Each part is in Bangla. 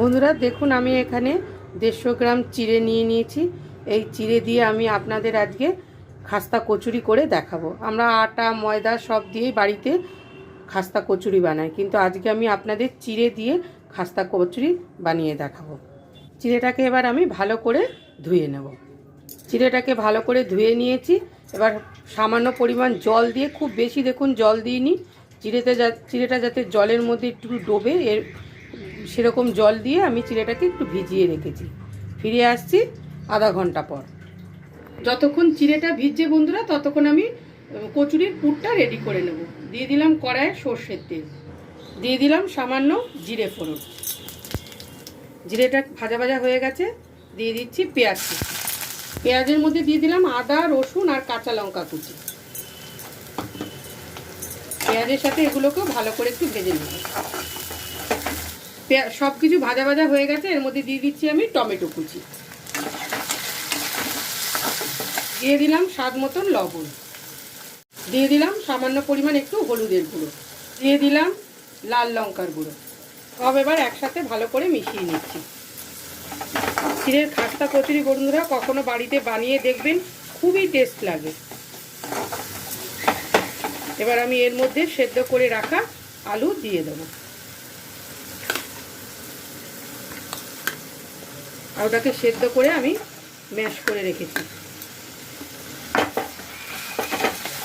বন্ধুরা, দেখুন আমি এখানে দেড়শো গ্রাম চিড়ে নিয়ে নিয়েছি। এই চিড়ে দিয়ে আমি আপনাদের আজকে খাস্তা কচুরি করে দেখাবো। আমরা আটা, ময়দা সব দিয়েই বাড়িতে খাস্তা কচুরি বানাই, কিন্তু আজকে আমি আপনাদের চিড়ে দিয়ে খাস্তা কচুরি বানিয়ে দেখাবো। চিড়েটাকে এবার আমি ভালো করে ধুয়ে নেব। চিড়েটাকে ভালো করে ধুয়ে নিয়েছি। এবার সামান্য পরিমাণ জল দিয়ে, খুব বেশি দেখুন জল দিইনি। চিড়েতে যা, চিড়েটা যাতে জলের মধ্যে একটু ডোবে, এর সেরকম জল দিয়ে আমি চিড়েটাকে একটু ভিজিয়ে রেখেছি। ফিরে আসছি আধা ঘণ্টা পর। যতক্ষণ চিড়েটা ভিজছে বন্ধুরা, ততক্ষণ আমি কচুরির পুরটা রেডি করে নেব। দিয়ে দিলাম কড়াইয়ে সর্ষের তেল। দিয়ে দিলাম সামান্য জিরে ফোড়ন। জিরেটা ভাজা ভাজা হয়ে গেছে। দিয়ে দিচ্ছি পেঁয়াজ পেঁয়াজের মধ্যে দিয়ে দিলাম আদা, রসুন আর কাঁচা লঙ্কা কুচি। পেঁয়াজের সাথে এগুলোকেও ভালো করে একটু ভেজে নেব। সব কিছু ভাজা ভাজা হয়ে গেছে, এর মধ্যে দিয়ে দিচ্ছি আমি টমেটো কুচি। দিয়ে দিলাম স্বাদ মতন লবণ। দিয়ে দিলাম সামান্য পরিমাণ একটু হলুদের গুঁড়ো। দিয়ে দিলাম লাল লঙ্কার গুঁড়ো। সব এবার একসাথে ভালো করে মিশিয়ে নিচ্ছি। ক্ষীরের খাস্তা কচুরি বন্ধুরা কখনো বাড়িতে বানিয়ে দেখবেন, খুবই টেস্ট লাগে। এবার আমি এর মধ্যে সেদ্ধ করে রাখা আলু দিয়ে দেবো। আলুটাকে সেদ্ধ করে আমি ম্যাশ করে রেখেছি।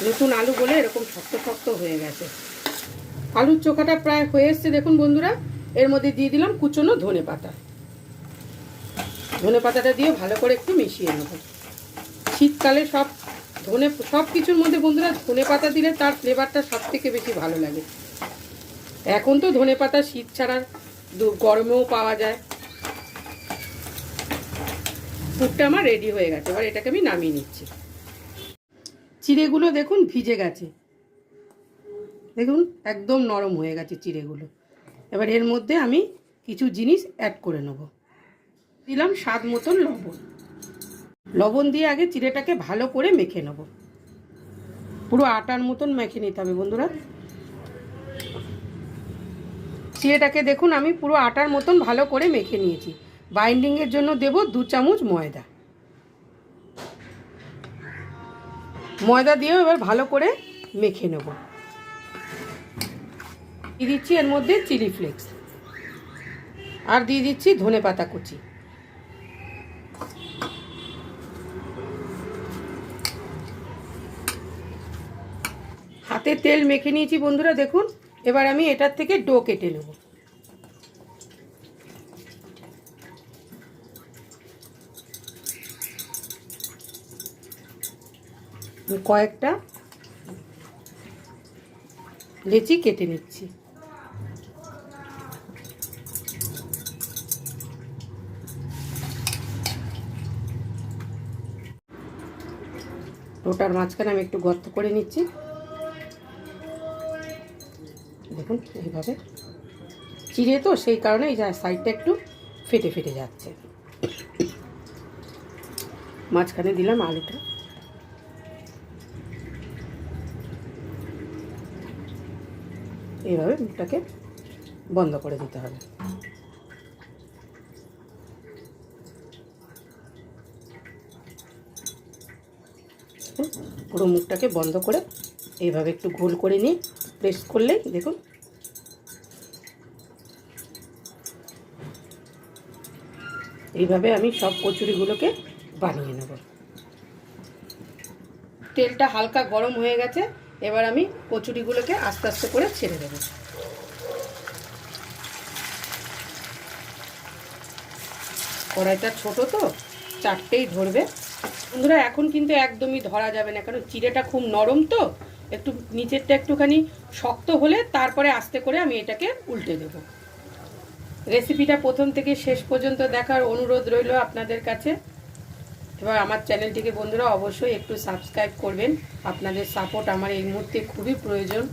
নতুন আলু বলে এরকম শক্ত শক্ত হয়ে গেছে। আলুর চোখাটা প্রায় হয়ে এসছে, দেখুন বন্ধুরা। এর মধ্যে দিয়ে দিলাম কুচনো ধনে পাতা। ধনে পাতাটা দিয়ে ভালো করে একটু মিশিয়ে নেব। শীতকালে সব ধনে, সব কিছুর মধ্যে বন্ধুরা ধনে পাতা দিলে তার ফ্লেভারটা সব থেকে বেশি ভালো লাগে। এখন তো ধনে পাতা শীত ছাড়া গরমেও পাওয়া যায়। পুরটা আমার রেডি হয়ে গেছে। এবার এটাকে আমি নামিয়ে নিচ্ছি। চিড়েগুলো দেখুন ভিজে গেছে। দেখুন, একদম নরম হয়ে গেছে চিড়েগুলো। এবার এর মধ্যে আমি কিছু জিনিস অ্যাড করে নেব। দিলাম স্বাদ মতন লবণ। লবণ দিয়ে আগে চিড়েটাকে ভালো করে মেখে নেব। পুরো আটার মতন মেখে নিতে হবে বন্ধুরা। চিড়েটাকে দেখুন, আমি পুরো আটার মতন ভালো করে মেখে নিয়েছি। বাইন্ডিংয়ের জন্য দেব দু চামচ ময়দা। ময়দা দিয়েও এবার ভালো করে মেখে নেব। দিয়ে দিচ্ছি এর মধ্যে চিলি ফ্লেক্স। আর দিয়ে দিচ্ছি ধনে পাতা কুচি। হাতে তেল মেখে নিয়েছি বন্ধুরা, দেখুন। এবার আমি এটার থেকে ডো কেটে নেব। কয়েকটা লেচি কেটে নিচ্ছি। ওটার মাঝখানে আমি একটু গর্ত করে নিচ্ছি। দেখুন, এইভাবে। চিড়ে তো, সেই কারণে এই যা- সাইডটা একটু ফেটে ফেটে যাচ্ছে। মাঝখানে দিলাম আলুটা। এইভাবে মুখটাকে বন্ধ করে দিতে হবে। পুরো মুখটাকে বন্ধ করে এইভাবে একটু গোল করে নিয়ে প্রেস করলেই দেখুন এইভাবে আমি সব কচুরিগুলোকে বানিয়ে নেব। তেলটা হালকা গরম হয়ে গেছে। এবার আমি কচুরিগুলোকে আস্তে আস্তে করে ছেড়ে দেবো। কড়াইটা ছোট তো, চারটেই ধরবে। বন্ধুরা, এখন কিন্তু একদমই ধরা যাবে না, কারণ চিড়েটা খুব নরম তো। একটু নিচেরটা একটুখানি শক্ত হলে তারপরে আস্তে করে আমি এটাকে উল্টে দেব। রেসিপিটা প্রথম থেকে শেষ পর্যন্ত দেখার অনুরোধ রইল আপনাদের কাছে। এবার আমার চ্যানেলটিকে বন্ধুরা অবশ্যই একটু সাবস্ক্রাইব করবেন। আপনাদের সাপোর্ট আমার এই মুহূর্তে খুবই প্রয়োজন।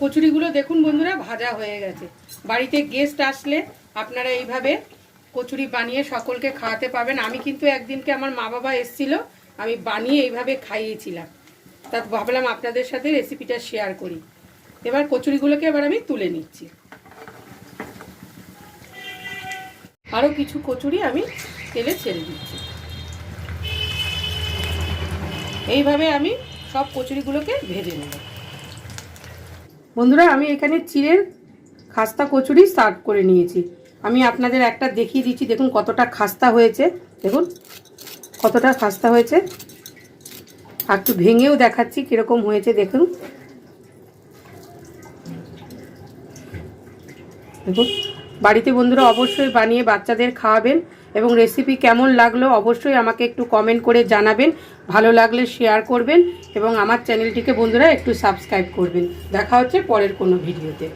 কচুরিগুলো দেখুন বন্ধুরা, ভাজা হয়ে গেছে। বাড়িতে গেস্ট আসলে আপনারা এইভাবে কচুরি বানিয়ে সকলকে খাওয়াতে পাবেন আমি কিন্তু একদিনকে আমার মা বাবা এসেছিল, আমি বানিয়ে এইভাবে খাইয়েছিলাম। তা ভাবলাম আপনাদের সাথে রেসিপিটা শেয়ার করি। এবার কচুরিগুলোকে এবার আমি তুলে নিচ্ছি। আরও কিছু কচুরি আমি তেলে ছেড়ে দিচ্ছি। এইভাবে আমি সব কচুরিগুলোকে ভেজে নেব। বন্ধুরা, আমি এখানে চিড়ের খাস্তা কচুরি সার্ভ করে নিয়েছি। আমি আপনাদের একটা দেখিয়ে দিচ্ছি, দেখুন কতটা খাস্তা হয়েছে। দেখুন, কতটা খাস্তা হয়েছে। আর একটু ভেঙেও দেখাচ্ছি কীরকম হয়েছে, দেখুন। দেখুন বাড়িতে বন্ধুরা অবশ্যই বানিয়ে বাচ্চাদের খাওয়াবেন এবং রেসিপি কেমন লাগল অবশ্যই আমাকে একটু কমেন্ট করে জানাবেন। ভালো লাগলে শেয়ার করবেন এবং আমার চ্যানেলটিকে বন্ধুরা একটু সাবস্ক্রাইব করবেন। দেখা হচ্ছে পরের কোনো ভিডিওতে